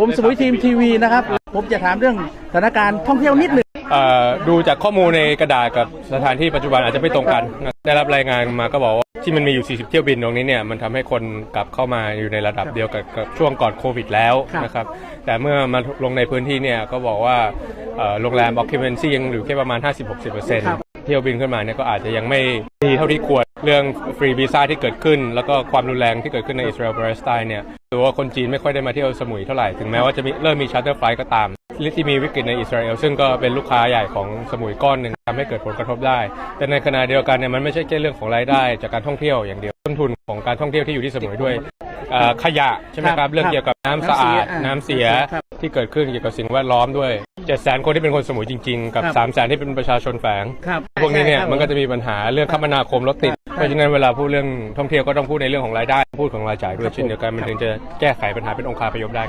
ผมสมุยทีมทีวีนะครับ ผมจะถามเรื่องสถานการณ์ท่องเที่ยวนิดหนึ่งเอ่อดูจากข้อมูลในกระดาษกับสถานที่ปัจจุบันอาจจะไม่ตรงกัน ได้รับรายงานมาก็บอกว่าที่มันมีอยู่ 40 เที่ยวบินตรงนี้เนี่ยมันทำให้คนกลับเข้ามาอยู่ในระดับเดียวกับกับช่วงก่อนโควิดแล้วนะครับ แต่เมื่อมาลงในพื้นที่เนี่ยก็บอกว่าเอ่อโรงแรม occupancy ยังอยู่แค่ประมาณ 50-60%เที่ยวบินขึ้นมาเนี่ยก็อาจจะยังไม่ดีเท่าที่ควร เรื่องฟรีวีซ่าที่เกิดขึ้น แล้วก็ความรุนแรงที่เกิดขึ้นในอิสราเอลปาเลสไตน์เนี่ยหรือว่าคนจีนไม่ค่อยได้มาเที่ยวสมุยเท่าไหร่ ถึงแม้ว่าจะมีเริ่มมีชาร์เตอร์ไฟล์ก็ตามที่มีวิกฤตในอิสราเอลซึ่งก็เป็นลูกค้าใหญ่ของสมุยก้อนหนึ่งทำให้เกิดผลกระทบได้ แต่ในขณะเดียวกันเนี่ยมันไม่ใช่แค่เรื่องของรายได้ จากการท่องเที่ยวอย่างเดียวต้นทุนของการท่องเที่ยวที่อยู่ที่สมุยด้วยเอ่อขยะใช่ไหมครับเรื่องเกี่ยวกับน้ำสะอาดน้ำเสียครับที่เกิดขึ้นเกี่ยวกับสิ่งแวดล้อมด้วยเจ็ดแสนคนที่เป็นคนสมุยจริง ๆ กับครับสามแสนที่เป็นประชาชนแฝงครับพวกนี้เนี่ยใช่ครับมันก็จะมีปัญหาเรื่องคมนาคมรถติดครับ เพราะฉะนั้นเวลาพูดเรื่องท่องเที่ยวก็ต้องพูดในเรื่องของรายได้ พูดของรายจ่ายด้วครัยบเช่นเดียวกันมันถึงจะแก้ไขปัญหาเป็นองค์คาพยพได้